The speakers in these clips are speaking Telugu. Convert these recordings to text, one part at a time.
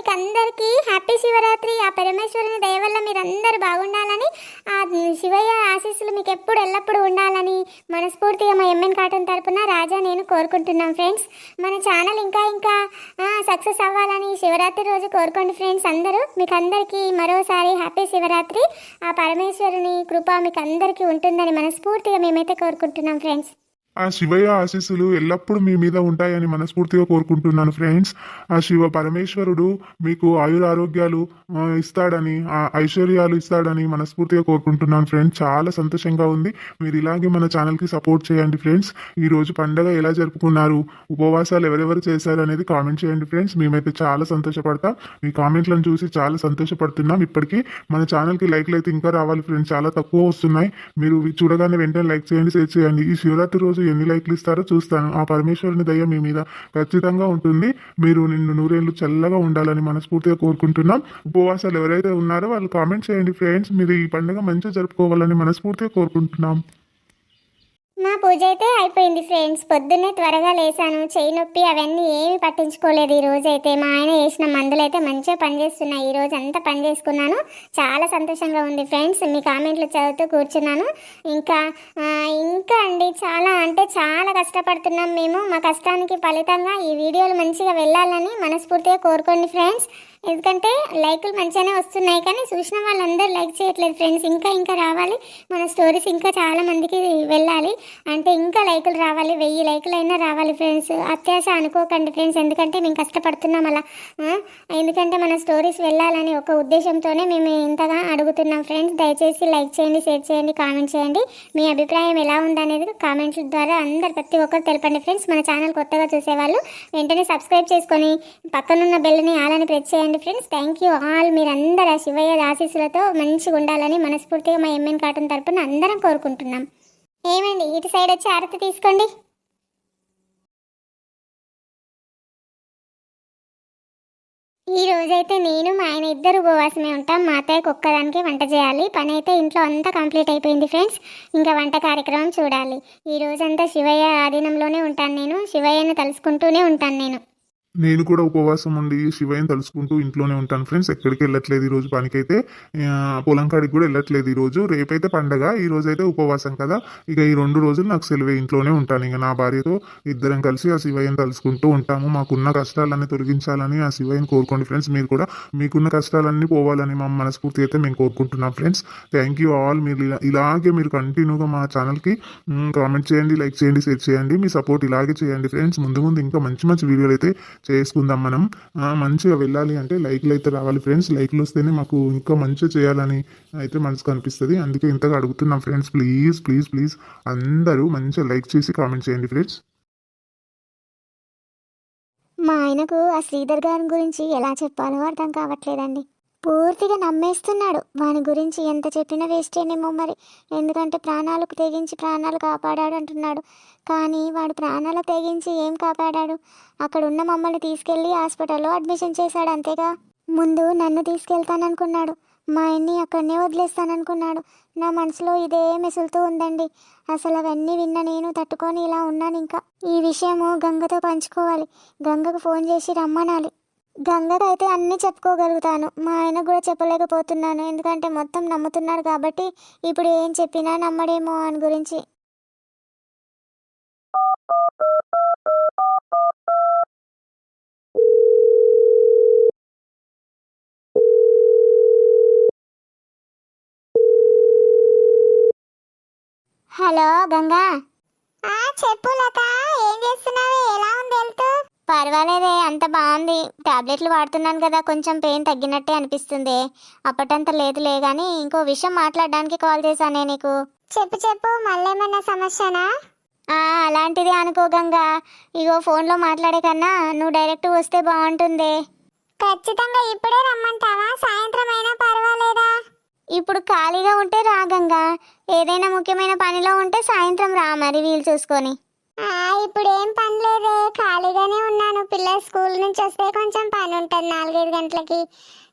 మీకు అందరికీ హ్యాపీ శివరాత్రి. ఆ పరమేశ్వరుని దయ వల్ల మీరందరూ బాగుండాలని ఆ శివయ్య ఆశీస్సులు మీకు ఎప్పుడు ఎల్లప్పుడూ ఉండాలని మనస్ఫూర్తిగా మా ఎంఎన్ కాటన్ తరపున రాజా నేను కోరుకుంటున్నాం ఫ్రెండ్స్. మన ఛానల్ ఇంకా ఇంకా సక్సెస్ అవ్వాలని శివరాత్రి రోజు కోరుకోండి ఫ్రెండ్స్ అందరూ. మీకు అందరికీ మరోసారి హ్యాపీ శివరాత్రి. ఆ పరమేశ్వరుని కృప మీకు అందరికీ ఉంటుందని మనస్ఫూర్తిగా మేమైతే కోరుకుంటున్నాం ఫ్రెండ్స్. ఆ శివయ్య ఆశీస్సులు ఎల్లప్పుడూ మీ మీద ఉంటాయని మనస్ఫూర్తిగా కోరుకుంటున్నాను ఫ్రెండ్స్ ఆ శివ పరమేశ్వరుడు మీకు ఆయురారోగ్యాలు ఇస్తాడని ఆ ఐశ్వర్యాలు ఇస్తాడని మనస్ఫూర్తిగా కోరుకుంటున్నాను ఫ్రెండ్స్ చాలా సంతోషంగా ఉంది. మీరు ఇలాగే మన ఛానల్కి సపోర్ట్ చేయండి ఫ్రెండ్స్ ఈ రోజు పండగ ఎలా జరుపుకున్నారు ఉపవాసాలు ఎవరెవరు చేశారు అనేది కామెంట్ చేయండి ఫ్రెండ్స్ మేమైతే చాలా సంతోషపడతాం. మీ కామెంట్లను చూసి చాలా సంతోషపడుతున్నాం. ఇప్పటికీ మన ఛానల్కి లైక్లు అయితే ఇంకా రావాలి ఫ్రెండ్స్ చాలా తక్కువ వస్తున్నాయి. మీరు చూడగానే వెంటనే లైక్ చేయండి షేర్ చేయండి. ఈ శివరాత్రి రోజు ఎన్ని లైక్లు ఇస్తారో చూస్తాను. ఆ పరమేశ్వరుని దయ మీ మీద ఖచ్చితంగా ఉంటుంది. మీరు నిన్ను నూరేళ్ళు చల్లగా ఉండాలని మనస్ఫూర్తిగా కోరుకుంటున్నాం. ఉపవాసాలు ఎవరైతే ఉన్నారో వాళ్ళు కామెంట్ చేయండి ఫ్రెండ్స్. మీరు ఈ పండుగ మంచిగా జరుపుకోవాలని మనస్ఫూర్తిగా కోరుకుంటున్నాం. మా పూజ అయితే అయిపోయింది ఫ్రెండ్స్. పొద్దున్నే త్వరగా లేసాను. చేయి నొప్పి అవన్నీ ఏమి పట్టించుకోలేదు. ఈ రోజు అయితే మా ఆయన వేసిన మందులు అయితే మంచిగా పనిచేస్తున్నాయి. ఈ రోజు అంతా పని చేసుకున్నాను. చాలా సంతోషంగా ఉంది ఫ్రెండ్స్. మీ కామెంట్లు చదువుతూ కూర్చున్నాను. ఇంకా ఇంకా అండి చాలా అంటే చాలా కష్టపడుతున్నాం మేము. మా కష్టానికి ఫలితంగా ఈ వీడియోలు మంచిగా వెళ్ళాలని మనస్ఫూర్తిగా కోరుకోండి ఫ్రెండ్స్. ఎందుకంటే లైకులు మంచిగానే వస్తున్నాయి కానీ చూసిన వాళ్ళందరూ లైక్ చేయట్లేదు ఫ్రెండ్స్. ఇంకా ఇంకా రావాలి. మన స్టోరీస్ ఇంకా చాలా మందికి వెళ్ళాలి. అంటే ఇంకా లైకులు రావాలి. వెయ్యి లైకులు అయినా రావాలి ఫ్రెండ్స్. అత్యాశ అనుకోకండి ఫ్రెండ్స్. ఎందుకంటే మేము కష్టపడుతున్నాం అలా. ఎందుకంటే మన స్టోరీస్ వెళ్ళాలని ఒక ఉద్దేశంతోనే మేము ఇంతగా అడుగుతున్నాం ఫ్రెండ్స్. దయచేసి లైక్ చేయండి షేర్ చేయండి కామెంట్ చేయండి. మీ అభిప్రాయం ఎలా ఉందనేది కామెంట్ల ద్వారా అందరు ప్రతి ఒక్కరు తెలపండి ఫ్రెండ్స్. మన ఛానల్ కొత్తగా చూసేవాళ్ళు వెంటనే సబ్స్క్రైబ్ చేసుకొని పక్కనున్న బెల్ని ఆలని ప్రెస్ చేయండి. ఫ్రెండ్స్. థ్యాంక్ యూ ఆల్ మీరందరూ ఆ శివయ్య ఆశీస్సులతో మంచిగా ఉండాలని మనస్ఫూర్తిగా మా ఎంఎన్ కాటన్ తరపున అందరం కోరుకుంటున్నాం. ఏమండి ఇటు సైడ్ వచ్చి ఆరతి తీసుకోండి. ఈ రోజైతే నేను మా ఆయన ఇద్దరు ఉపవాసమే ఉంటాం. మా అత్తయ్యకు ఒక్కదానికి వంట చేయాలి. పని అయితే ఇంట్లో అంతా కంప్లీట్ అయిపోయింది ఫ్రెండ్స్. ఇంకా వంట కార్యక్రమం చూడాలి. ఈ రోజంతా శివయ్య ఆధీనంలోనే ఉంటాను నేను. శివయ్యను తలుసుకుంటూనే ఉంటాను నేను. నేను కూడా ఉపవాసం ఉండి శివయ్యని తలుసుకుంటూ ఇంట్లోనే ఉంటాను ఫ్రెండ్స్. ఎక్కడికి వెళ్ళట్లేదు ఈ రోజు పనికైతే పొలం కాడికి కూడా వెళ్ళట్లేదు ఈ రోజు రేపైతే పండగ ఈ రోజు అయితే ఉపవాసం కదా. ఇక ఈ రెండు రోజులు నాకు సెలవే ఇంట్లోనే ఉంటాను. ఇక నా భార్యతో ఇద్దరం కలిసి ఆ శివయ్యని తలుసుకుంటూ ఉంటాము. మాకున్న కష్టాలన్నీ తొలగించాలని ఆ శివయ్యని కోరుకోండి ఫ్రెండ్స్. మీరు కూడా మీకున్న కష్టాలన్నీ పోవాలని మా మనస్ఫూర్తి అయితే మేము కోరుకుంటున్నాం ఫ్రెండ్స్. థ్యాంక్ యూ ఆల్ మీరు ఇలా ఇలాగే మీరు కంటిన్యూగా మా ఛానల్కి కామెంట్ చేయండి లైక్ చేయండి షేర్ చేయండి. మీ సపోర్ట్ ఇలాగే చేయండి ఫ్రెండ్స్. ముందు ముందు ఇంకా మంచి మంచి వీడియోలు అయితే చేసుకుందాం మనం. మంచిగా వెళ్ళాలి అంటే లైక్లు అయితే రావాలి ఫ్రెండ్స్. లైక్లు వస్తేనే మాకు ఇంకా మంచిగా చేయాలని అయితే మనసుకు అనిపిస్తుంది అందుకే ఇంతగా అడుగుతున్నాం ఫ్రెండ్స్. Please please please. అందరూ మంచిగా లైక్ చేసి కామెంట్ చేయండి ఫ్రెండ్స్. మా ఆయనకు ఆ శ్రీధర్ గారి గురించి ఎలా చెప్పాలో అర్థం కావట్లేదండి. పూర్తిగా నమ్మేస్తున్నాడు. వాని గురించి ఎంత చెప్పినా వేస్టేనేమో మరి. ఎందుకంటే ప్రాణాలకు తెగించి ప్రాణాలు కాపాడాడు అంటున్నాడు. కానీ వాడు ప్రాణాలు తెగించి ఏం కాపాడాడు? అక్కడున్న మమ్మల్ని తీసుకెళ్ళి హాస్పిటల్లో అడ్మిషన్ చేశాడు అంతేగా? ముందు నన్ను తీసుకెళ్తాననుకున్నాడు. మా ఆయన్ని అక్కడనే వదిలేస్తాననుకున్నాడు. నా మనసులో ఇదే మెసులుతూ ఉందండి. అసలు అవన్నీ విన్న నేను తట్టుకొని ఇలా ఉన్నాను ఇంకా. ఈ విషయము గంగతో పంచుకోవాలి. గంగకు ఫోన్ చేసి రమ్మనాలి. గంగకు అయితే అన్నీ చెప్పుకోగలుగుతాను. మా ఆయన కూడా చెప్పలేకపోతున్నాను. ఎందుకంటే మొత్తం నమ్ముతున్నాడు కాబట్టి ఇప్పుడు ఏం చెప్పినా నమ్మడేమో అని గురించి. హలో గంగా. చెప్పు లత ఏం చేస్తున్నావు? ఎలా ఉంది హెల్త్? పర్వాలేదే అంత బాగుంది. టాబ్లెట్లు వాడుతున్నాను కదా కొంచెం పెయిన్ తగ్గినట్టే అనిపిస్తుంది. అప్పటంత లేదులే కానీ ఇంకో విషయం మాట్లాడడానికి కాల్ చేశానే నీకు. చెప్పు చెప్పు మళ్ళేమన్నా సమస్యనా? అలాంటిది అనుకో గంగా. ఇగో ఫోన్లో మాట్లాడే కన్నా నువ్వు డైరెక్ట్ వస్తే బాగుంటుంది. ఖచ్చితంగా ఇప్పుడే రమ్మంటావా? సాయంత్రం అయినా పర్వాలేదా? ఇప్పుడు ఖాళీగా ఉంటే రా గంగా. ఏదైనా ముఖ్యమైన పనిలో ఉంటే సాయంత్రం రా మరి వీలు చూసుకొని. ఇప్పుడు ఏం పని లేదే. ఖాళీగానే ఉన్నాను. పిల్లల స్కూల్ నుంచి వస్తే కొంచెం పని ఉంటుంది నాలుగైదు గంటలకి.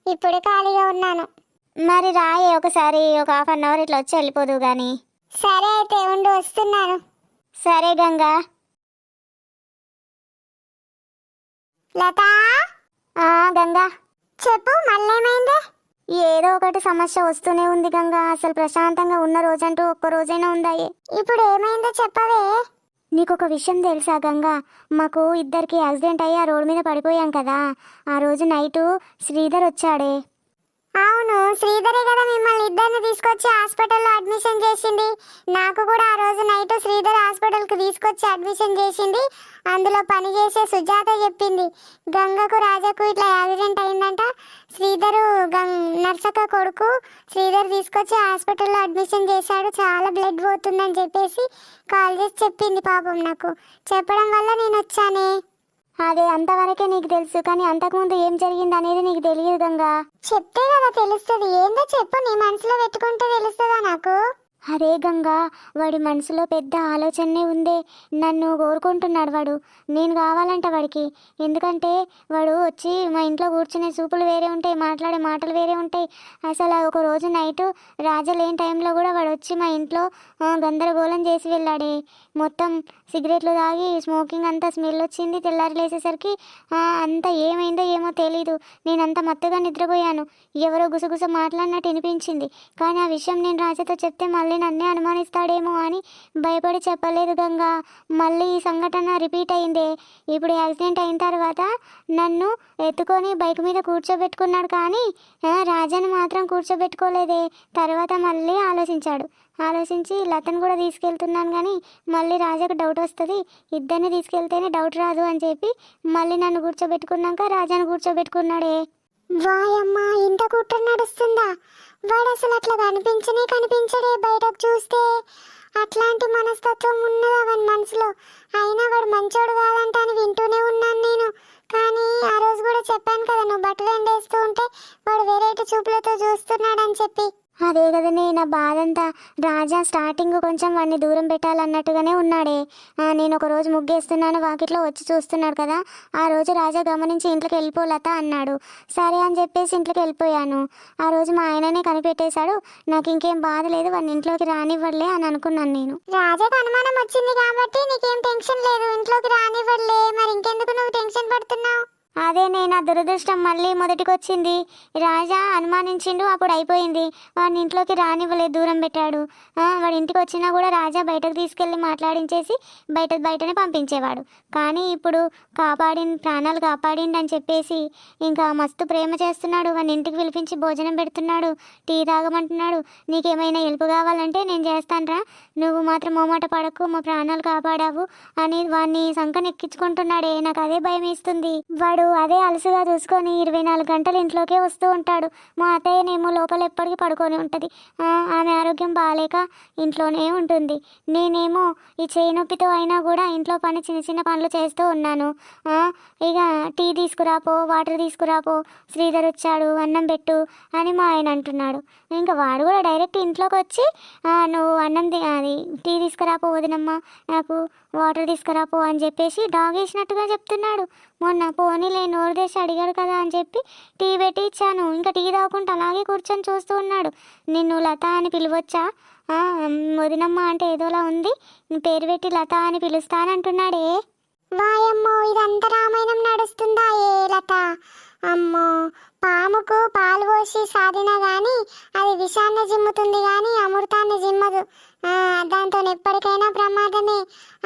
ఇప్పుడు ఖాళీగా ఉన్నాను. మరి రాయే ఒకసారి ఒక హాఫ్ అన్ అవర్ ఇట్లా వచ్చి వెళ్ళిపోదు కానీ సరే అయితే ఉండు వస్తున్నాను. సరే గంగా. లతా? ఆ గంగా. చెప్పు మళ్ళేమైంది? ఏదో ఒకటి సమస్య వస్తూనే ఉంది గంగా. అసలు ప్రశాంతంగా ఉన్న రోజంటూ ఒక్క రోజైనా ఉందాయి ఇప్పుడు ఏమైందో చెప్పవే. నీకు ఒక విషయం తెలుసా గంగా? మాకు ఇద్దరికి యాక్సిడెంట్ అయ్యి ఆ రోడ్డు మీద పడిపోయాం కదా. ఆ రోజు నైటు శ్రీధర్ వచ్చాడే. అవును శ్రీధరే కదా మిమ్మల్ని ఇద్దరిని తీసుకొచ్చి హాస్పిటల్లో అడ్మిషన్ చేసింది. నాకు కూడా ఆ రోజు నైట్ శ్రీధర్ హాస్పిటల్కి తీసుకొచ్చి అడ్మిషన్ చేసింది. అందులో పని చేసే సుజాత చెప్పింది. గంగకు రాజాకు ఇట్లా యాక్సిడెంట్ అయిందంట. శ్రీధరు గం నర్సక కొడుకు శ్రీధర్ తీసుకొచ్చి హాస్పిటల్లో అడ్మిషన్ చేశాడు. చాలా బ్లడ్ పోతుందని చెప్పేసి కాల్ చేసి చెప్పింది పాపం నాకు. చెప్పడం వల్ల నేను వచ్చానే. అదే అంతవరకే నీకు తెలుసు కానీ అంతకుముందు ఏం జరిగింది అనేది నీకు తెలియదు గంగా. చెప్తే కదా తెలుస్తుంది. ఏందో చెప్పు నీ మనసులో పెట్టుకుంటే తెలుస్తుందా నాకు? అదే గంగా వాడి మనసులో పెద్ద ఆలోచనే ఉందే. నన్ను కోరుకుంటున్నాడు వాడు. నేను కావాలంట వాడికి. ఎందుకంటే వాడు వచ్చి మా ఇంట్లో కూర్చునే చూపులు వేరే ఉంటాయి మాట్లాడే మాటలు వేరే ఉంటాయి. అసలు ఒక రోజు నైటు రాజా లేని టైంలో కూడా వాడు వచ్చి మా ఇంట్లో గందరగోళం చేసి వెళ్ళాడే. మొత్తం సిగరెట్లు తాగి స్మోకింగ్ అంతా స్మెల్ వచ్చింది. తెల్లారి లేచేసరికి అంతా ఏమైందో ఏమో తెలీదు. నేను అంత మత్తుగా నిద్రపోయాను. ఎవరో గుసగుస మాట్లాడినట్టు వినిపించింది. కానీ ఆ విషయం నేను రాజాతో చెప్తే మళ్ళీ నన్నే అనుమానిస్తాడేమో అని భయపడి చెప్పలేదు గంగా. మళ్ళీ ఈ సంఘటన రిపీట్ అయిందే. ఇప్పుడు యాక్సిడెంట్ అయిన తర్వాత నన్ను ఎత్తుకొని బైక్ మీద కూర్చోబెట్టుకున్నాడు కానీ రాజాను రాజాని మాత్రం కూర్చోబెట్టుకోలేదే. తర్వాత మళ్ళీ ఆలోచించాడు. ఆలోచించి లతను కూడా తీసుకెళ్తున్నాను కానీ మళ్ళీ రాజాకు డౌట్ వస్తుంది. ఇద్దరిని తీసుకెళ్తేనే డౌట్ రాదు అని చెప్పి మళ్ళీ నన్ను కూర్చోబెట్టుకున్నాక రాజాను కూర్చోబెట్టుకున్నాడే. వాయమ్మా ఇంత కుట్ర నడుస్తుందా? వాడు అసలు అట్లా కనిపించనే కనిపించడే బయటకు చూస్తే. అట్లాంటి మనస్తత్వం ఉన్నదా వాని మనసులో. అయినా వాడు మంచోడు కాదంట అని వింటూనే ఉన్నాను నేను. కానీ ఆ రోజు కూడా చెప్పాను కదా నువ్వు బట్టలు ఎండేస్తూ ఉంటే వాడు వెరైటీ చూపులతో చూస్తున్నాడని చెప్పి. అదే కదనే నా బాధ అంతా రాజా స్టార్టింగ్ కొంచెం వాడిని దూరం పెట్టాలన్నట్టుగానే ఉన్నాడే. నేను ఒక రోజు ముగ్గేస్తున్నాను వాకిట్లో వచ్చి చూస్తున్నాడు కదా. ఆ రోజు రాజా గమనించి ఇంట్లోకి వెళ్ళిపోలత అన్నాడు. సరే అని చెప్పేసి ఇంట్లోకి వెళ్ళిపోయాను. ఆ రోజు మా ఆయననే కనిపెట్టేశాడు. నాకు ఇంకేం బాధ లేదు వాడిని ఇంట్లోకి రానివ్వలే అని అనుకున్నాను నేను. రాజాకు అనుమానం వచ్చింది కాబట్టి నీకేం టెన్షన్ లేదు. ఇంట్లోకి రానివ్వడలే. మరి ఇంకెందుకు నువ్వు టెన్షన్ పడుతున్నావు? అదే నేను నా దురదృష్టం మళ్ళీ మొదటికి వచ్చింది రాజా అనుమానించిండు అప్పుడు అయిపోయింది. వాడిని ఇంట్లోకి రానివ్వలేదు దూరం పెట్టాడు. వాడి ఇంటికి వచ్చినా కూడా రాజా బయటకు తీసుకెళ్ళి మాట్లాడించేసి బయట బయటనే పంపించేవాడు. కానీ ఇప్పుడు కాపాడి ప్రాణాలు కాపాడిండి అని చెప్పేసి ఇంకా మస్తు ప్రేమ చేస్తున్నాడు. వాడిని ఇంటికి పిలిపించి భోజనం పెడుతున్నాడు టీ తాగమంటున్నాడు. నీకేమైనా హెల్ప్ కావాలంటే నేను చేస్తానురా. నువ్వు మాత్రం మోమాట పడకు మా ప్రాణాలు కాపాడావు అని వాడిని సంకనెక్కించుకుంటున్నాడే నాకు అదే భయం వేస్తుంది వాడు అదే అలసిగా చూసుకొని ఇరవై నాలుగు గంటలు ఇంట్లోకే వస్తూ ఉంటాడు. మా అత్తయ్యనేమో లోపల ఎప్పటికీ పడుకొని ఉంటుంది. ఆమె ఆరోగ్యం బాగాలేక ఇంట్లోనే ఉంటుంది. నేనేమో ఈ చేయి నొప్పితో అయినా కూడా ఇంట్లో పని చిన్న చిన్న పనులు చేస్తూ ఉన్నాను. ఇక టీ తీసుకురాపో వాటర్ తీసుకురాపో శ్రీధర్ వచ్చాడు అన్నం పెట్టు అని మా ఆయన అంటున్నాడు. ఇంకా వాడు కూడా డైరెక్ట్ ఇంట్లోకి వచ్చి నువ్వు అన్నం అది టీ తీసుకురాపో వదినమ్మ నాకు వాటర్ తీసుకురా పో అని చెప్పేసి డాగ్ వేసినట్టుగా చెప్తున్నాడు. మొన్న పోనీలే నోరు తెసి అడిగాడు కదా అని చెప్పి టీ పెట్టి ఇచ్చాను. ఇంకా టీ తాగుకుంటూ అలాగే కూర్చొని చూస్తూ ఉన్నాడు. నిన్ను లత అని పిలవచ్చా? వదినమ్మ అంటే ఏదోలా ఉంది. పేరు పెట్టి లత అని పిలుస్తానంటున్నాడే. వాయమ్మో ఇదంతా రామాయణం నడుస్తుందా ఏ లత? అమ్మో పాముకు పాలు పోసి సాధినా గాని అది విషాన్ని జిమ్ముతుంది గాని అమృతాన్ని జిమ్మదు. దాంతో ఎప్పటికైనా ప్రమాదమే.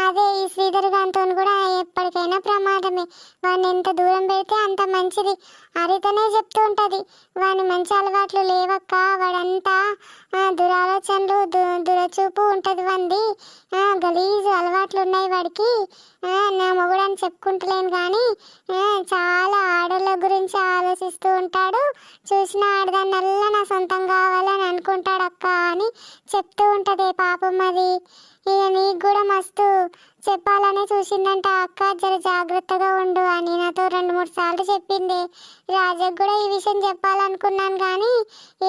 అదే ఈ శ్రీధర్ దాంతో కూడా ఎప్పటికైనా ప్రమాదమే. వాడిని ఎంత దూరం పెడితే అంత మంచిది. హరితనే చెప్తూ ఉంటది. వాని మంచి అలవాట్లు లేవక్క. వాడంతా దురాలోచనలు దు దురచూపు ఉంటది వంది ఆ, గలీజు అలవాట్లు ఉన్నాయి వాడికి. నా నా మొగుడని చెప్పుకుంటలేను కానీ చాలా ఆడోళ్ళ గురించి ఆలోచిస్తూ ఉంటాడు. చూసిన ఆడదాన్నల్లా నా సొంతం కావాలని అనుకుంటాడు అక్క అని చెప్తూ ఉంటుంది పాపం అది. ఇక నీకు కూడా మస్తు చెప్పాలనే చూసిందంట అక్క. జర జాగ్రత్తగా ఉండు అని నాతో రెండు మూడు సార్లు చెప్పింది. రాజకు కూడా ఈ విషయం చెప్పాలనుకున్నాను కానీ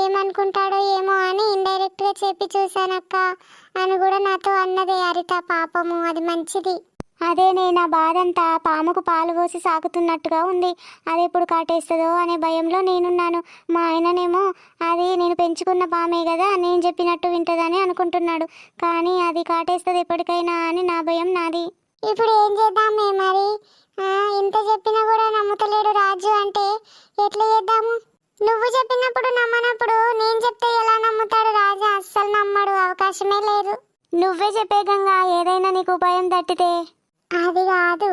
ఏమనుకుంటాడో ఏమో అని ఇండైరెక్ట్గా చెప్పి చెప్పి చూశానక్క అని కూడా నాతో అన్నది. హరిత పాపము అది మంచిది. అదేనే నా బాధంతా పాముకు పాలు పోసి సాగుతున్నట్టుగా ఉంది. అది ఎప్పుడు కాటేస్తుందో అనే భయంలో నేనున్నాను. మా ఆయననేమో అది నేను పెంచుకున్న పామే కదా నేను చెప్పినట్టు వింటదని అనుకుంటున్నాడు. కానీ అది కాటేస్తుంది ఎప్పటికైనా అని నా భయం నాది. ఇప్పుడు ఏం చేద్దామే మరి? ఇంత చెప్పినా కూడా నమ్ముతలేడు రాజు అంటే. ఎట్లా చేద్దాము? నువ్వు చెప్పినప్పుడు నమ్మనప్పుడు నేను చెప్తే ఎలా నమ్ముతాడు రాజు? అస్సలు నమ్మడు అవకాశమే లేదు. నువ్వే చెప్పే గంగా ఏదైనా నీకు భయం తట్టితే అది కాదు.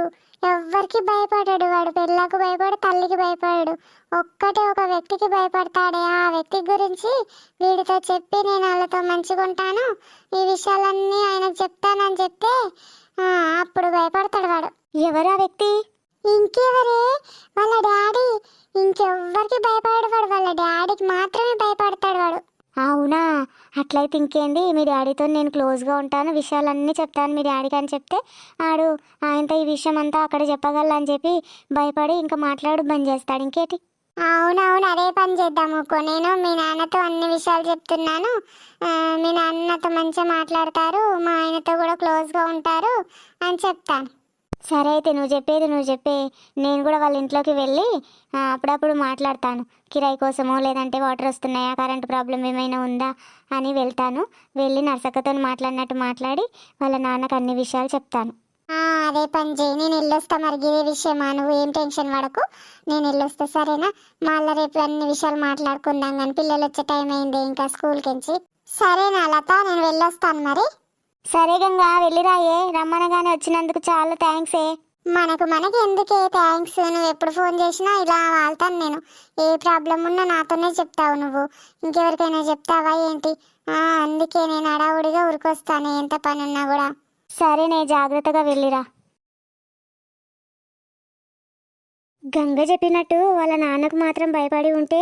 ఎవ్వరికి భయపడాడు వాడు. పిల్లకు భయపడు తల్లికి భయపడాడు. ఒక్కటే ఒక వ్యక్తికి భయపడతాడే. ఆ వ్యక్తి గురించి వీడితో చెప్పి నేను వాళ్ళతో మంచిగా ఉంటాను ఈ విషయాలన్నీ ఆయనకు చెప్తానని చెప్తే అప్పుడు భయపడతాడు వాడు. ఎవరా వ్యక్తి? ఇంకెవరే? వాళ్ళ డాడీ. ఇంకెవ్వరికి భయపడడు వాడు. వాళ్ళ డాడీకి మాత్రమే భయపడతాడు వాడు. అవునా? అట్లయితే ఇంకేంది మీ డాడీతో నేను క్లోజ్గా ఉంటాను. విషయాలన్నీ చెప్తాను మీ డాడీకి అని చెప్తే ఆడు ఆయనతో ఈ విషయం అంతా అక్కడ చెప్పగల అని చెప్పి భయపడి ఇంకా మాట్లాడు బంద్ చేస్తాడు. ఇంకేటి? అవునవును అదే పని చేద్దాము కో నేను మీ నాన్నతో అన్ని విషయాలు చెప్తున్నాను. మీ నాన్నతో మంచిగా మాట్లాడతారు. మా ఆయనతో కూడా క్లోజ్గా ఉంటారు అని చెప్తాను. సరే అయితే నువ్వు చెప్పేది నువ్వు చెప్పే. నేను కూడా వాళ్ళ ఇంట్లోకి వెళ్ళి అప్పుడప్పుడు మాట్లాడతాను. కిరాయి కోసమో లేదంటే వాటర్ వస్తున్నాయా కరెంట్ ప్రాబ్లం ఏమైనా ఉందా అని వెళ్తాను. వెళ్ళి నర్సక్కతో మాట్లాడినట్టు మాట్లాడి వాళ్ళ నాన్నకు అన్ని విషయాలు చెప్తాను. అదే పని చేయి. నేను వెళ్ళొస్తా మరి ఇదే విషయమా? నువ్వు ఏం టెన్షన్ పడకు. నేను వెళ్ళొస్తా సరేనా? మళ్ళీ రేపు అన్ని విషయాలు మాట్లాడుకుందాం కానీ పిల్లలు వచ్చే టైం అయింది ఇంకా స్కూల్కి నుంచి సరేనా లత నేను వెళ్ళొస్తాను మరి. సరే గంగా వెళ్ళిరాయే. రమ్మనగానే వచ్చినందుకు చాలా థ్యాంక్సే మనకు మనకి ఎందుకే థ్యాంక్స్ నువ్వు ఎప్పుడు ఫోన్ చేసినా ఇలా వాళ్తాను నేను. ఏ ప్రాబ్లం ఉన్నా నాతోనే చెప్తావు నువ్వు. ఇంకెవరికైనా చెప్తావా ఏంటి? అందుకే నేను అడావుడిగా ఉరికొస్తాను ఎంత పని ఉన్నా కూడా. సరేనే జాగ్రత్తగా వెళ్ళిరా. గంగ చెప్పినట్టు వాళ్ళ నాన్నకు మాత్రం భయపడి ఉంటే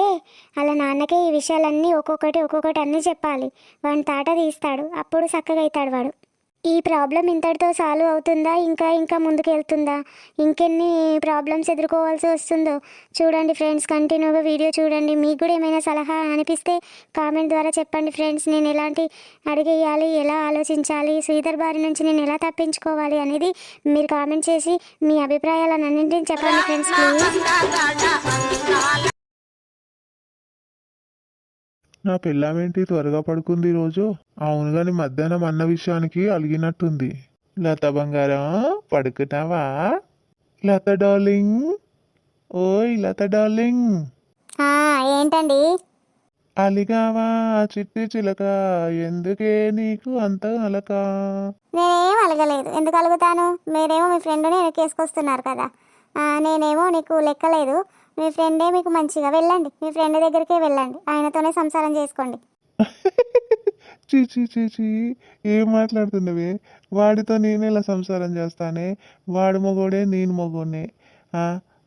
వాళ్ళ నాన్నకే ఈ విషయాలన్నీ ఒక్కొక్కటి ఒక్కొక్కటి అన్నీ చెప్పాలి. వాడిని తాట తీస్తాడు. అప్పుడు చక్కగా అవుతాడు వాడు. ఈ ప్రాబ్లం ఇంతటితో సాల్వ్ అవుతుందా? ఇంకా ఇంకా ముందుకు వెళ్తుందా ఇంకెన్ని ప్రాబ్లమ్స్ ఎదుర్కోవాల్సి వస్తుందో? చూడండి ఫ్రెండ్స్ కంటిన్యూగా వీడియో చూడండి. మీకు కూడా ఏమైనా సలహా అనిపిస్తే కామెంట్ ద్వారా చెప్పండి ఫ్రెండ్స్. నేను ఎలాంటి అడిగేయాలి ఎలా ఆలోచించాలి శ్రీధర్ బారి నుంచి నేను ఎలా తప్పించుకోవాలి అనేది మీరు కామెంట్ చేసి మీ అభిప్రాయాలను అన్నింటిని చెప్పండి ఫ్రెండ్స్ ప్లీజ్ నా పిల్లమేంటి త్వరగా పడుకుంది ఈరోజు? అవును గాని మధ్యాహ్నం అన్న విషయానికి అలిగినట్టుంది. లత బంగారం పడుకున్నావా? లత డార్లింగ్. ఓయ్ లత డార్లింగ్. ఏంటండి? అలిగావా? చిట్టి చిలక ఎందుకే నీకు అంత అలక? నేనేం అలగలేదు. ఎందుకు అలుగుతాను? మీరేమో మీ ఫ్రెండ్ని వెనకేసుకొస్తున్నారు కదా. నేనేమో నీకు లెక్కలేదు. మీ ఫ్రెండే మీకు మంచిగా వెళ్ళండి. మీ ఫ్రెండ్ దగ్గరికే వెళ్ళండి. ఆయనతోనే సంసారం చేసుకోండి. చీ చీ చీ చీ. ఏం మాట్లాడుతున్నవే వాడితో నేను ఇలా సంసారం చేస్తానే? వాడు మొగోడే నేను మొగోడే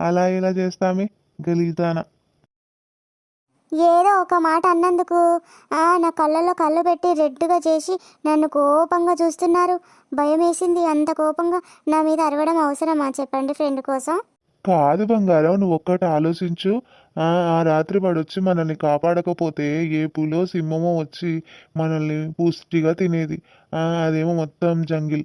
అలా ఇలా చేస్తామే? గలీతానా ఏదో ఒక మాట అన్నందుకు ఆ, నా కళ్ళల్లో కళ్ళు పెట్టి రెడ్డుగా చేసి నన్ను కోపంగా చూస్తున్నారు. భయం వేసింది అంత కోపంగా నా మీద అరవడం అవసరమా చెప్పండి ఫ్రెండ్ కోసం? కాదు బంగారం నువ్వు ఒక్కటి ఆలోచించు. ఆ రాత్రి వాడు వచ్చి మనల్ని కాపాడకపోతే ఏ పులో సింహమో వచ్చి మనల్ని పుష్టిగా తినేది. అదేమో మొత్తం జంగిల్.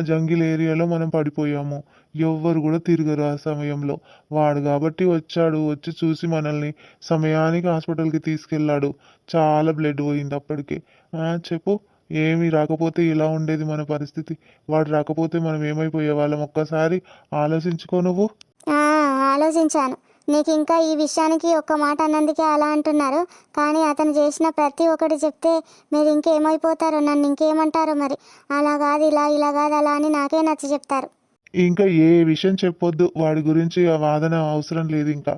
జంగిల్ ఏరియాలో మనం పడిపోయాము. ఎవ్వరు కూడా తిరగరు ఆ సమయంలో. వాడు కాబట్టి వచ్చాడు. వచ్చి చూసి మనల్ని సమయానికి హాస్పిటల్కి తీసుకెళ్ళాడు. చాలా బ్లడ్ పోయింది అప్పటికే. చెప్పు. ఏమి రాకపోతే ఇలా ఉండేది మన పరిస్థితి. వాడు రాకపోతే మనం ఏమైపోయే వాళ్ళం ఒక్కసారి ఆలోచించుకో నువ్వు. ఆలోచించాను. నీకు ఇంకా ఈ విషయానికి ఒక్క మాట అన్నందుకే అలా అంటున్నారు. కానీ అతను చేసిన ప్రతి ఒక్కటి చెప్తే మీరు ఇంకేమైపోతారో నన్ను ఇంకేమంటారో మరి. అలా కాదు ఇలా ఇలా కాదు అలా అని నాకే నచ్చ చెప్తారు. ఇంకా ఏ విషయం చెప్పొద్దు. వాడి గురించి ఆ వాదన అవసరం లేదు ఇంకా.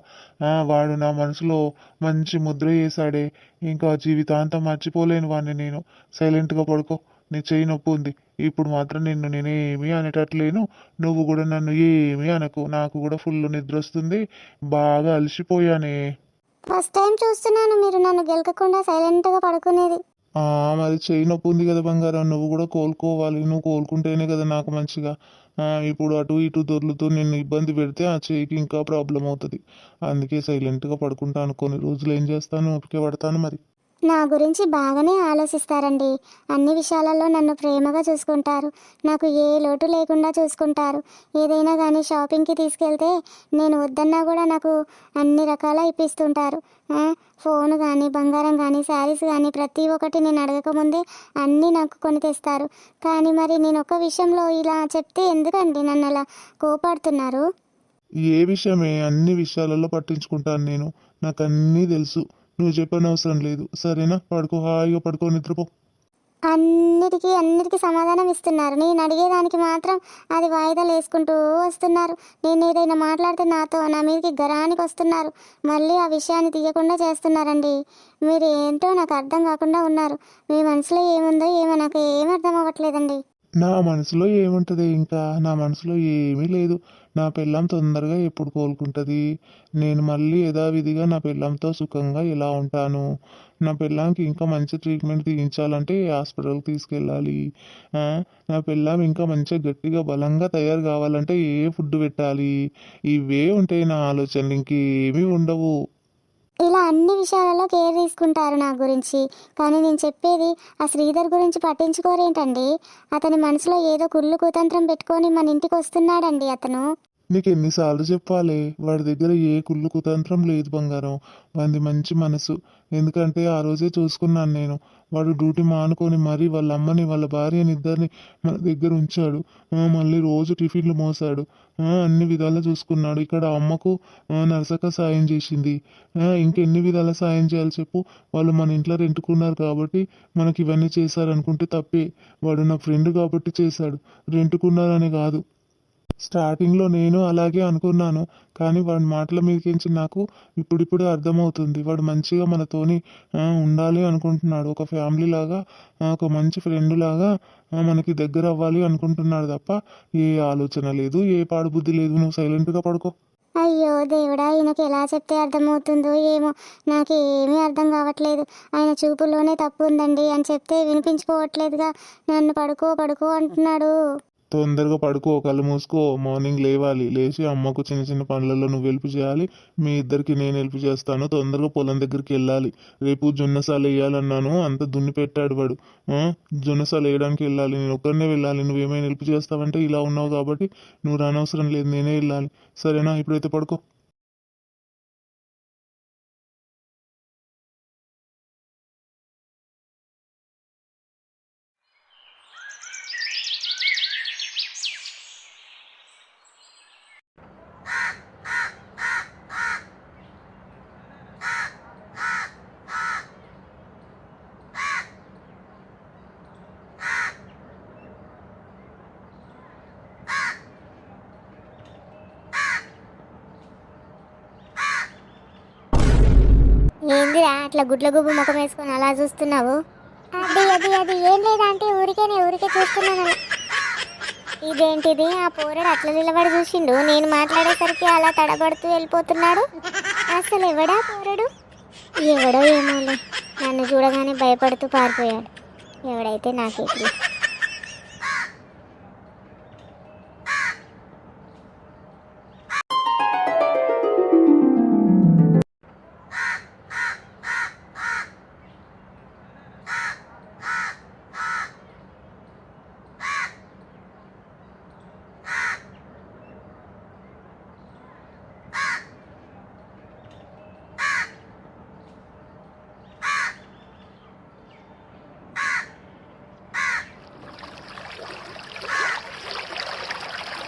వాడు నా మనసులో మంచి ముద్ర వేశాడే. ఇంకా జీవితాంతం మర్చిపోలేను వాడిని నేను. సైలెంట్గా పడుకో. నీ చెయ్యి నొప్పి ఉంది. ఇప్పుడు మాత్రం నిన్ను నేనేమీ అనేటట్లేను. నువ్వు కూడా నన్ను ఏమీ అనకు. నాకు కూడా ఫుల్ నిద్ర వస్తుంది. బాగా అలసిపోయానే. ఫస్ట్ టైం చూస్తున్నాను మీరు నన్ను గెలకకుండా సైలెంట్గా పడుకునేది. ఆ, మరి చెయ్యి నొప్పి ఉంది కదా బంగారం. నువ్వు కూడా కోలుకోవాలి. నువ్వు కోలుకుంటేనే కదా నాకు మంచిగా. ఆ, ఇప్పుడు అటు ఇటు దొర్లుతూ నిన్ను ఇబ్బంది పెడితే ఆ చెయ్యికి ఇంకా ప్రాబ్లం అవుతుంది. అందుకే సైలెంట్గా పడుకుంటాను. కొన్ని రోజులు ఏం చేస్తాను? ఓపిక పడతాను మరి. నా గురించి బాగానే ఆలోచిస్తారండి. అన్ని విషయాలలో నన్ను ప్రేమగా చూసుకుంటారు. నాకు ఏ లోటు లేకుండా చూసుకుంటారు. ఏదైనా కానీ షాపింగ్కి తీసుకెళ్తే నేను వద్దన్నా కూడా నాకు అన్ని రకాల ఇప్పిస్తుంటారు. ఫోన్ కానీ బంగారం కానీ శారీస్ కానీ ప్రతి ఒక్కటి నేను అడగకముందే అన్నీ నాకు కొని తెస్తారు. కానీ మరి నేను ఒక విషయంలో ఇలా చెప్తే ఎందుకండి నన్ను అలా కోపాడుతున్నారు? ఏ విషయమే అన్ని విషయాలలో పట్టించుకుంటాను నేను. నాకు అన్నీ తెలుసు. నువ్వు చెప్పనవసరం లేదు. సరేనా? పడుకో హాయిగా పడుకో నిద్రపో. అన్నిటికీ అన్నిటికీ సమాధానం ఇస్తున్నారు. నేను అడిగేదానికి మాత్రం అది వాయిదాలు వేసుకుంటూ వస్తున్నారు. నేను ఏదైనా మాట్లాడితే నాతో నా మీదకి గరానికి వస్తున్నారు. మళ్ళీ ఆ విషయాన్ని తీయకుండా చేస్తున్నారండి. మీరు ఏంటో నాకు అర్థం కాకుండా ఉన్నారు. మీ మనసులో ఏముందో ఏమో నాకు ఏం అర్థం అవ్వట్లేదండి. నా మనసులో ఏముంటుంది? ఇంకా నా మనసులో ఏమీ లేదు. నా పెళ్ళాం తొందరగా ఎప్పుడు కోలుకుంటుంది? నేను మళ్ళీ యథావిధిగా నా పెళ్ళంతో సుఖంగా ఎలా ఉంటాను? నా పెళ్ళాంకి ఇంకా మంచి ట్రీట్మెంట్ తీయించాలంటే హాస్పిటల్కి తీసుకెళ్ళాలి? నా పెళ్ళాం ఇంకా మంచిగా గట్టిగా బలంగా తయారు కావాలంటే ఏ ఫుడ్ పెట్టాలి? ఇవే ఉంటాయి నా ఆలోచనలు ఇంకేమీ ఉండవు. ఇలా అన్ని విషయాలలో కేర్ తీసుకుంటారు నా గురించి. కానీ నేను చెప్పేది ఆ శ్రీధర్ గురించి పట్టించుకోరేంటండి? అతని మనసులో ఏదో కుళ్ళు కుతంత్రం పెట్టుకొని మన ఇంటికి వస్తున్నాడండి అతను. నీకు ఎన్నిసార్లు చెప్పాలి? వాడి దగ్గర ఏ కుళ్ళు కుతంత్రం లేదు బంగారం. వాడి మంచి మనసు. ఎందుకంటే ఆ రోజే చూసుకున్నాను నేను. వాడు డ్యూటీ మానుకొని మరీ వాళ్ళ అమ్మని వాళ్ళ భార్యని ఇద్దరిని మన దగ్గర ఉంచాడు. మళ్ళీ రోజు టిఫిన్లు మోసాడు. అన్ని విధాలా చూసుకున్నాడు. ఇక్కడ అమ్మకు నరసక సాయం చేసింది. ఇంకెన్ని విధాల సాయం చేయాలి చెప్పు? వాళ్ళు మన ఇంట్లో రెంటుకున్నారు కాబట్టి మనకి ఇవన్నీ చేశారనుకుంటే తప్పే. వాడు నా ఫ్రెండ్ కాబట్టి చేశాడు. రెంటుకున్నారని కాదు. స్టార్టింగ్లో నేను అలాగే అనుకున్నాను. కానీ వాడి మాటల మీదకించి నాకు ఇప్పుడిప్పుడే అర్థమవుతుంది. వాడు మంచిగా మనతోని ఉండాలి అనుకుంటున్నాడు. ఒక ఫ్యామిలీ లాగా ఒక మంచి ఫ్రెండ్ లాగా మనకి దగ్గర అవ్వాలి అనుకుంటున్నాడు తప్ప ఏ ఆలోచన లేదు ఏ పాడు బుద్ధి లేదు. నువ్వు సైలెంట్గా పడుకో. అయ్యో దేవుడా ఈయనకి ఎలా చెప్తే అర్థమవుతుందో ఏమో. నాకు ఏమీ అర్థం కావట్లేదు. ఆయన చూపులోనే తప్పు ఉందండి అని చెప్తే వినిపించుకోవట్లేదుగా. నన్ను పడుకో పడుకో అంటున్నాడు. తొందరగా పడుకో కళ్ళు మూసుకో మార్నింగ్ లేవాలి. లేచి అమ్మకు చిన్న చిన్న పనులలో నువ్వు హెల్ప్ చేయాలి. మీ ఇద్దరికి నేను హెల్ప్ చేస్తాను. తొందరగా పొలం దగ్గరికి వెళ్ళాలి. రేపు జొన్నసాలు వేయాలన్నాను. అంత దున్ని పెట్టాడు వాడు. జొన్నసాలు వేయడానికి వెళ్ళాలి. నేను ఒక్కరినే వెళ్ళాలి. నువ్వేమైనా హెల్ప్ చేస్తావంటే ఇలా ఉన్నావు కాబట్టి నువ్వు రానవసరం లేదు. నేనే వెళ్ళాలి. సరేనా? ఇప్పుడైతే పడుకో. ఏందిరా అట్లా గుడ్ల గుబ్బు ముఖం వేసుకొని అలా చూస్తున్నావు? అది అది అది. ఏం లేదంటే ఊరికేనే ఊరికే చూస్తున్నాను. ఇదేంటిది? ఆ పోరడు అట్లా నిలబడి చూసిండు. నేను మాట్లాడేసరికి అలా తడబడుతూ వెళ్ళిపోతున్నాడు. అసలు ఎవడా పోరడు? ఎవడో ఏమోలే. నన్ను చూడగానే భయపడుతూ పారిపోయాడు. ఎవడైతే నాకేంటి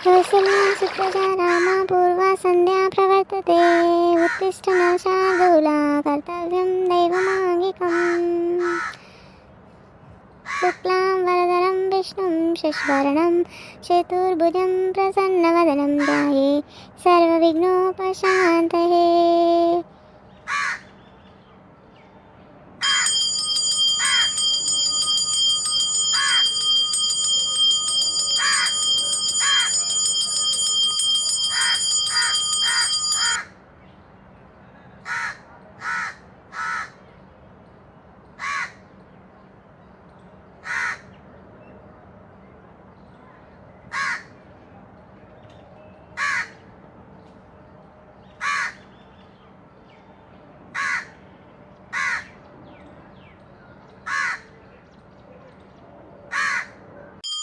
కౌసల్యా సుప్రజా పూర్వ సంధ్యా ప్రవర్తతే ఉత్తిష్ట శార్దూలా కర్తవ్యం దైవమాంగికం శుక్లాం వరదరం విష్ణుం శశివర్ణం చతుర్భుజం ప్రసన్నవదనం ధ్యాయే సర్వవిఘ్నోపశాంతయే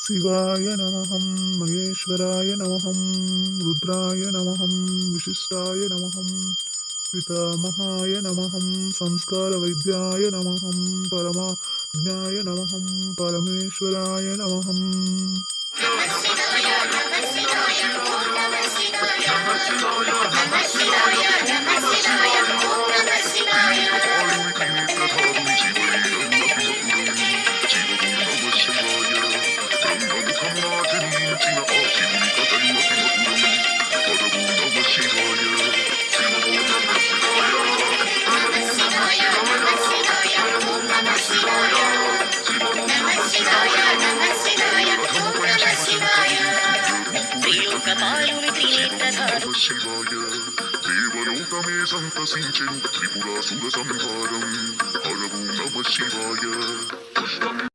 శివాయ నమః మహేశ్వరాయ నమః రుద్రాయ నమః విశిష్టాయ నమః పితామహాయ నమః సంస్కార వైద్యాయ నమః పరమాజ్ఞాయ నమః పరమేశ్వరాయ దేవలోకమే సంతసించెను త్రిపురాసుర సంహారం. హరవు నమ శివాయ. పుష్పం